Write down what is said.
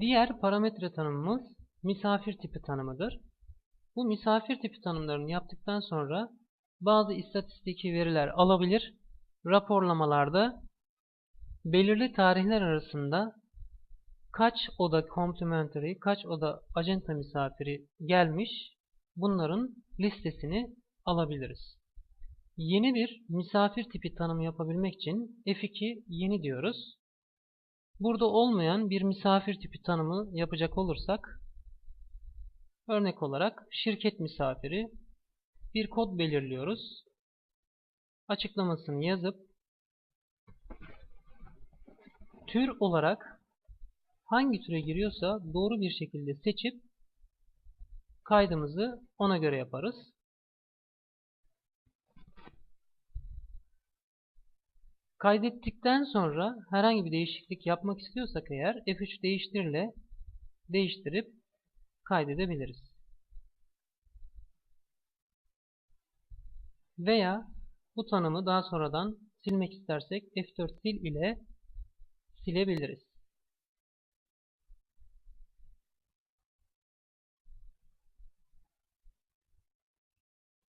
Diğer parametre tanımımız misafir tipi tanımıdır. Bu misafir tipi tanımlarını yaptıktan sonra bazı istatistiki veriler alabilir. Raporlamalarda belirli tarihler arasında kaç oda complimentary, kaç oda acenta misafiri gelmiş bunların listesini alabiliriz. Yeni bir misafir tipi tanımı yapabilmek için F2 yeni diyoruz. Burada olmayan bir misafir tipi tanımı yapacak olursak örnek olarak şirket misafiri bir kod belirliyoruz. Açıklamasını yazıp tür olarak hangi türe giriyorsa doğru bir şekilde seçip kaydımızı ona göre yaparız. Kaydettikten sonra herhangi bir değişiklik yapmak istiyorsak eğer F3 değiştirle değiştirip kaydedebiliriz. Veya bu tanımı daha sonradan silmek istersek F4 sil ile silebiliriz.